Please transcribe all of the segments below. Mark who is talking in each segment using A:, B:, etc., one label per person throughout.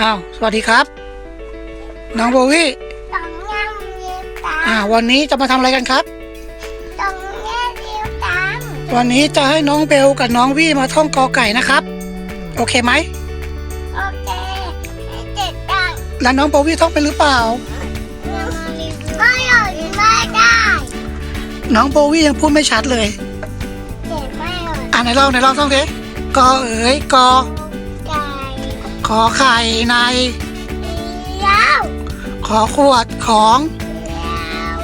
A: อ้าว สวัสดีครับ น้องโบวี่
B: ต้องย่างยิ้มตา
A: อ่า วันนี้จะมาทำอะไรกันครับ
B: ต้องแย่ยิ้มตาม
A: วันนี้จะให้น้องเบลกับน้องวี่มาท่องกอไก่นะครับ โอเคไหม
B: โอเคให้เด็กดัง
A: แล้วน้องโบวี่ท่องเป็นหรือเปล่า
B: ก็หล่นไม่ได้
A: น้องโบวี่ยังพูดไม่ชัดเลย
B: เจ็บไม่หล่น
A: อ่าไหนลองไหนลองท่องดิกอเอ๋ยกอ
B: ไก่
A: ขอไข่ใน
B: ยาว
A: ขอขวดของ
B: ยาว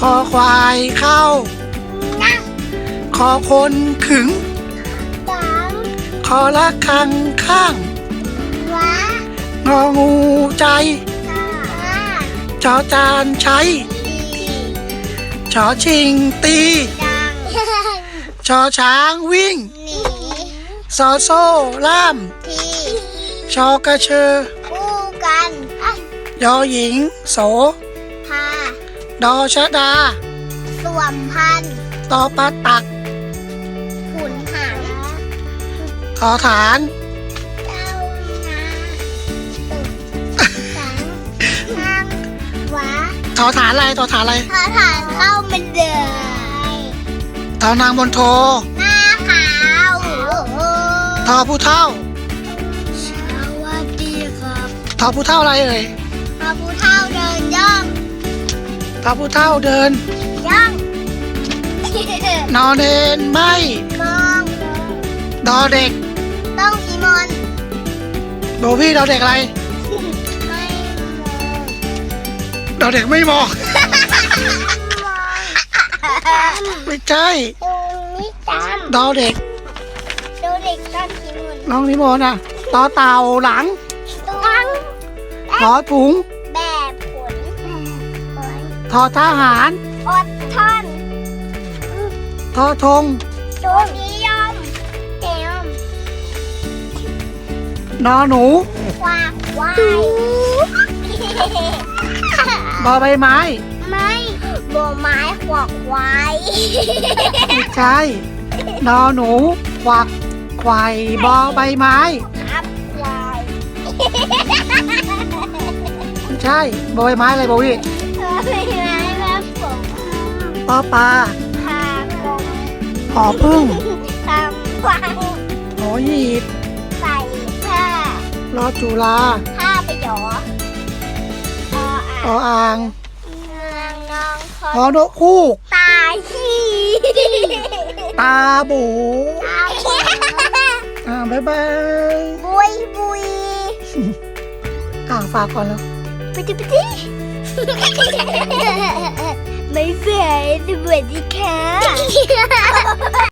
A: คอควายเข้า
B: นั่ง
A: คอคนขึง
B: ดัง
A: คอละคังข้าง
B: ว้าง
A: องูใจ
B: ตา
A: จอจานใช้
B: ดี
A: ชอชิงตี
B: ดัง
A: ชอช้างวิ่ง
B: หนี
A: ซอโซ่ล่าม
B: ที
A: ชอกระเชอ
B: คู่กันอะ
A: ยอหญิง โส
B: พา
A: ดอชะดา
B: สวมพันธุ์
A: ตอปาตัก
B: ขุนหาง
A: ทอฐาน
B: เจ้านาตุกสังนางหวา
A: ทอฐานอะไรทอฐานอะไร
B: ทาฐานเข้ามันเดือย
A: ทอนางบนโท
B: หน้าขาวโอ้โห
A: ทอผู้เท่า
B: สวัสดีครับ
A: ทอผู้เท่าอะไรเอ่ย
B: พระผู้เท่าเดินย่อง
A: ทอผู้เท่าเดิน
B: ย่อง
A: นอเนนไม่
B: มอง
A: ดอเด็ก
B: ต้องอีมอน
A: โบวี่ดอเด็กอะไร
B: ไม่
A: ดอเด็กไม่มอง
B: มอง
A: ไม่ใช่
B: ตรงนี้ตาม
A: ดอเด็ก
B: ดูเด็กต้องอีมอน
A: น้องนิโมนอะตอเต่าหลัง
B: ต้อง
A: ทอถุง
B: แบบผล
A: ทอทหาร
B: อดทน
A: ทอธง
B: โจนิยมเตียม
A: นอหนู
B: ควาควาย
A: บอใบไม้
B: ไม่โบไม้ขวากควาย
A: ไม่ใช่นอหนูควักควายบอใบไม้ ใช่บอใบไม้อะไรโบวี่
B: เออไม่ไม้แบบผม
A: ปอปลา
B: พากง
A: หอพึ่ง
B: ทำฟัง
A: หอหีบ
B: ใส่ผ้าร
A: อจุฬา
B: ผ้าไปหยออ
A: ออ่าง
B: นางน้องค
A: หอนนกคู่
B: ตาขี้
A: ตาบู
B: ตาขี้
A: อ่าบ๊ายบาย
B: บุยบุย
A: อ่าฝากก่อนแล้ว
B: ไปดิไปดิไม่เสียสวัสดีค่ะ